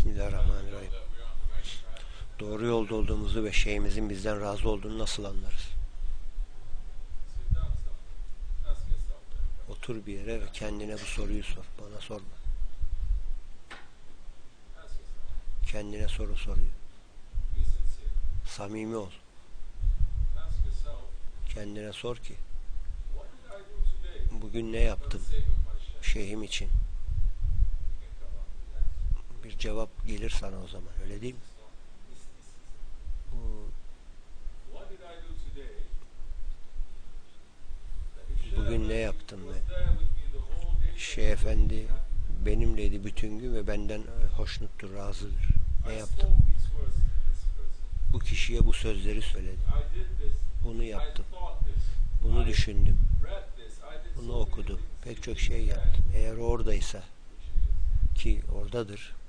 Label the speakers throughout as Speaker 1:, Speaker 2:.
Speaker 1: Bismillahirrahmanirrahim. Doğru yolda olduğumuzu ve şeyimizin bizden razı olduğunu nasıl anlarız? Otur bir yere ve kendine bu soruyu sor. Bana sorma. Kendine soru soruyor. Samimi ol. Kendine sor ki bugün ne yaptım şeyhim için? Bir cevap gelir sana o zaman öyle değil mi? Bu, bugün ne yaptım ben? Şeyh Efendi benimleydi bütün gün ve benden hoşnuttur, razıdır. Ne yaptım? Bu kişiye bu sözleri söyledim. Bunu yaptım. Bunu düşündüm. Bunu okudu. Pek çok şey yaptım. Eğer oradaysa ki oradadır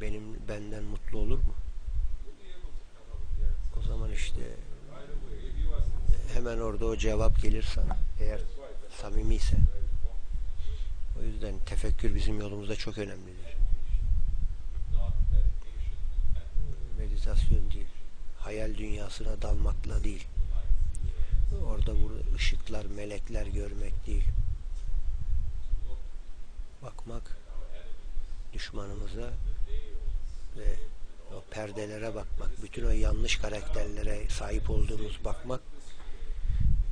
Speaker 1: benim benden mutlu olur mu? O zaman işte hemen orada o cevap gelir sana. Eğer samimiyse. O yüzden tefekkür bizim yolumuzda çok önemlidir. Meditasyon değil. Hayal dünyasına dalmakla değil. Orada burada ışıklar, melekler görmek değil. Bakmak düşmanımıza ve o perdelere bakmak, bütün o yanlış karakterlere sahip olduğumuz bakmak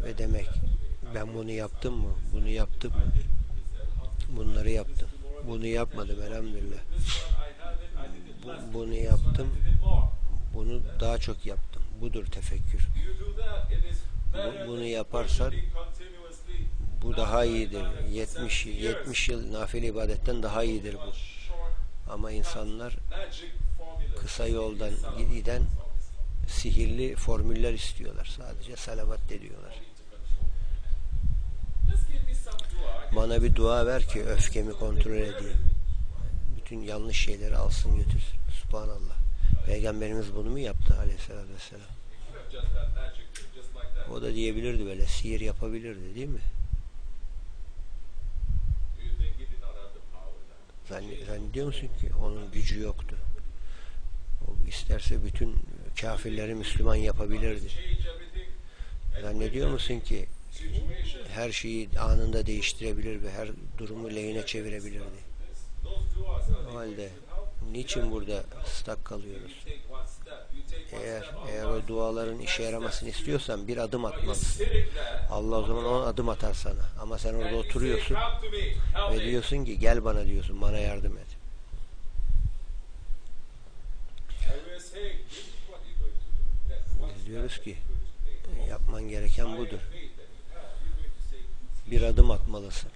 Speaker 1: ve demek ben bunu yaptım mı? Bunu yaptım mı? Bunları yaptım. Bunu yapmadım elhamdülillah. Bu, bunu yaptım. Bunu daha çok yaptım. Budur tefekkür. Bu, bunu yaparsan bu daha iyidir. 70 70 yıl nafile ibadetten daha iyidir bu. Ama insanlar kısa yoldan giden sihirli formüller istiyorlar. Sadece salavat ediyorlar. Bana bir dua ver ki öfkemi kontrol edeyim. Bütün yanlış şeyleri alsın götürsün. Subhanallah. Peygamberimiz bunu mu yaptı aleyhissalatü vesselam? O da diyebilirdi böyle sihir yapabilirdi değil mi? Zannediyor musun ki onun gücü yoktu? O isterse bütün kafirleri Müslüman yapabilirdi. Zannediyor musun ki her şeyi anında değiştirebilir ve her durumu lehine çevirebilirdi? O halde niçin burada stak kalıyoruz? Eğer eğer o duaların işe yaramasını istiyorsan bir adım atmalısın. Allah o zaman on adım atar sana. Ama sen orada oturuyorsun ve diyorsun ki gel bana diyorsun bana yardım et. Biz diyoruz ki yapman gereken budur. Bir adım atmalısın.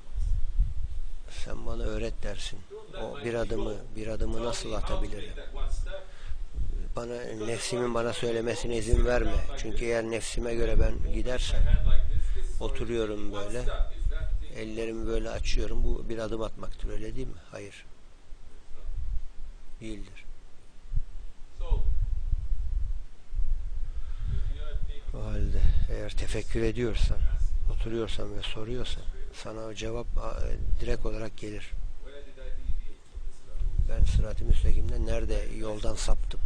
Speaker 1: Sen bana öğret dersin. O bir adımı, bir adımı nasıl atabilirim? Bana nefsimin bana söylemesine izin verme. Çünkü eğer nefsime göre ben gidersem oturuyorum böyle ellerimi böyle açıyorum. Bu bir adım atmaktır öyle değil mi? Hayır. Değildir. O halde eğer tefekkür ediyorsan, oturuyorsan ve soruyorsan sana cevap direkt olarak gelir. Ben sırat-ı müstakimde nerede yoldan saptım?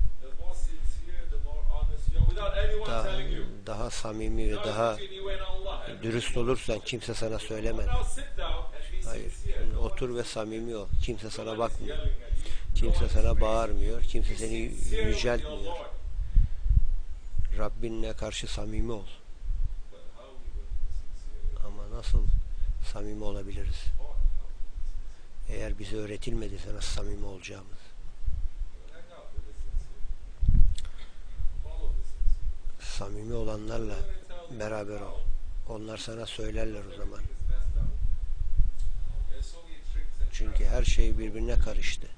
Speaker 1: Daha, daha samimi ve daha dürüst olursan kimse sana söylemez. Hayır. Otur ve samimi ol. Kimse sana bakmıyor. Kimse sana bağırmıyor. Kimse seni yüceltmiyor. Rabbinle karşı samimi ol. Ama nasıl samimi olabiliriz? Eğer bize öğretilmediyse nasıl samimi olacağımız? Samimi olanlarla beraber ol. Onlar sana söylerler o zaman. Çünkü her şey birbirine karıştı.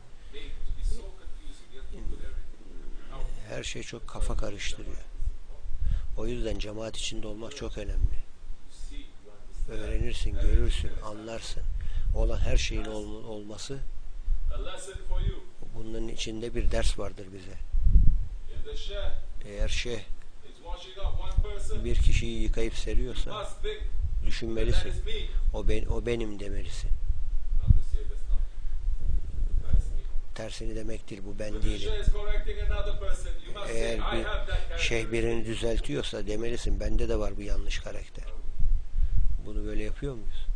Speaker 1: Her şey çok kafa karıştırıyor. O yüzden cemaat içinde olmak çok önemli. Öğrenirsin, görürsün, anlarsın. Olan her şeyin ol olması bunun içinde bir ders vardır bize. Eğer şeyh bir kişiyi yıkayıp seriyorsa düşünmelisin. O, ben, o benim demelisin. tersini demektir. Bu ben değilim. Eğer bir şeyh birini düzeltiyorsa demelisin bende de var bu yanlış karakter. Bunu böyle yapıyor muyuz?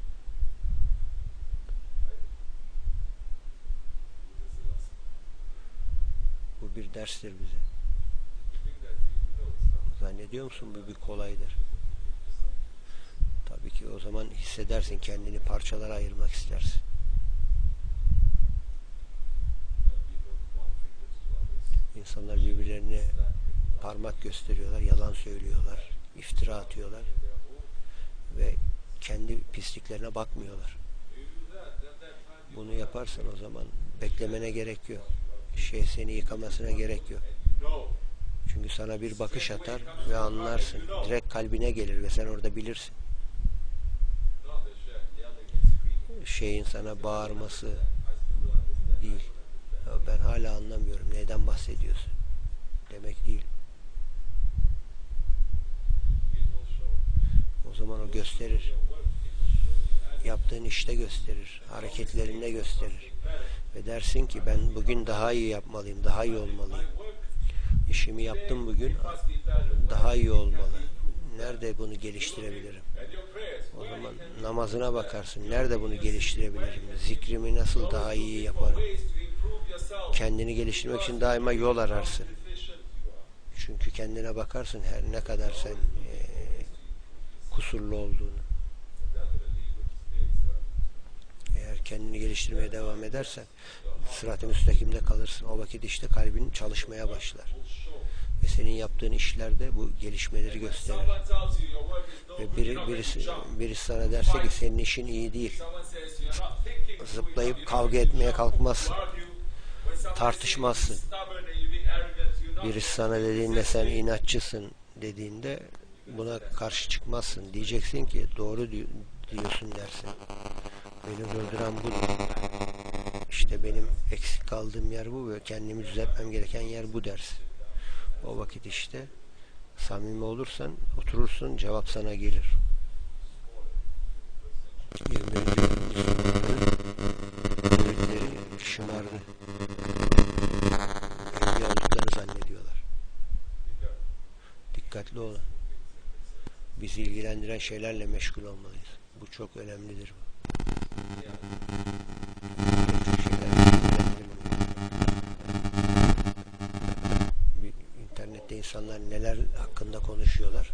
Speaker 1: Bu bir derstir bize. Zannediyor musun bu bir kolaydır? Tabii ki o zaman hissedersin kendini parçalara ayırmak istersin. İnsanlar birbirlerine parmak gösteriyorlar, yalan söylüyorlar, iftira atıyorlar ve kendi pisliklerine bakmıyorlar. Bunu yaparsan o zaman beklemene gerek yok. Şey seni yıkamasına gerek yok. Çünkü sana bir bakış atar ve anlarsın. Direkt kalbine gelir ve sen orada bilirsin. Şeyin sana bağırması değil. Ben hala anlamıyorum. Neden bahsediyorsun? Demek değil. Zaman o gösterir. Yaptığın işte gösterir. Hareketlerinde gösterir. Ve dersin ki ben bugün daha iyi yapmalıyım, daha iyi olmalıyım. İşimi yaptım bugün, daha iyi olmalı. Nerede bunu geliştirebilirim? O zaman namazına bakarsın. Nerede bunu geliştirebilirim? Zikrimi nasıl daha iyi yaparım? Kendini geliştirmek için daima yol ararsın. Çünkü kendine bakarsın her ne kadar sen eee, kusurlu olduğunu. Eğer kendini geliştirmeye devam edersen sırat-ı müstakimde kalırsın. O vakit işte kalbin çalışmaya başlar. Ve senin yaptığın işlerde bu gelişmeleri gösterir. Ve biri, birisi, birisi sana derse ki senin işin iyi değil. Zıplayıp kavga etmeye kalkmazsın. Tartışmazsın. Birisi sana dediğinde sen inatçısın dediğinde buna karşı çıkmazsın. Diyeceksin ki doğru di- diyorsun dersin. Beni durduran budur. İşte benim eksik kaldığım yer bu ve kendimi düzeltmem gereken yer bu dersin. O vakit işte samimi olursan oturursun cevap sana gelir. 21. Müslümanların müritleri şımardı. Zannediyorlar. Dikkatli olun. Bizi ilgilendiren şeylerle meşgul olmalıyız. Bu çok önemlidir. Bu. İnternette insanlar neler hakkında konuşuyorlar.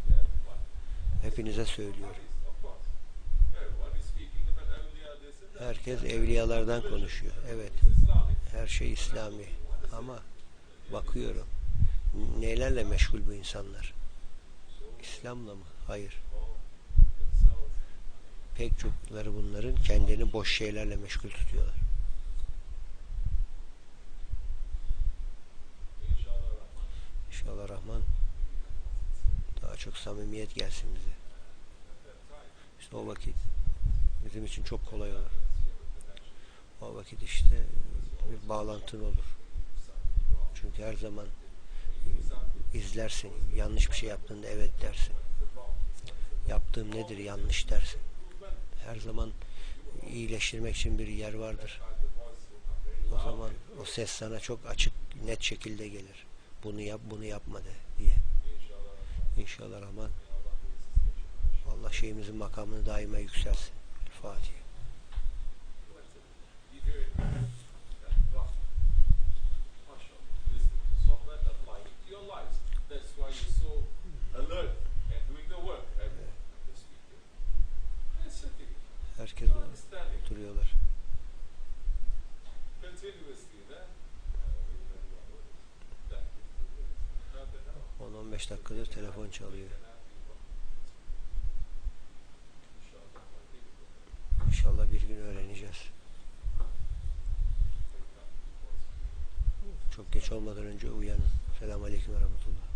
Speaker 1: Hepinize söylüyorum. Herkes evliyalardan konuşuyor. Evet. Her şey İslami. Ama bakıyorum. Nelerle meşgul bu insanlar? İslam'la mı? Hayır. Pek çokları bunların kendini boş şeylerle meşgul tutuyorlar. İnşallah Rahman daha çok samimiyet gelsin bize. İşte o vakit bizim için çok kolay olur. O vakit işte bir bağlantın olur. Çünkü her zaman izlersin. Yanlış bir şey yaptığında evet dersin. Yaptığım nedir yanlış dersin. Her zaman iyileştirmek için bir yer vardır. O zaman o ses sana çok açık, net şekilde gelir. Bunu yap, bunu yapma de diye. İnşallah Rahman. Allah şeyimizin makamını daima yükselsin. Fatiha. 10-15 dakikadır telefon çalıyor. İnşallah bir gün öğreneceğiz. Çok geç olmadan önce uyanın. Selamun Aleyküm ve Rahmetullah.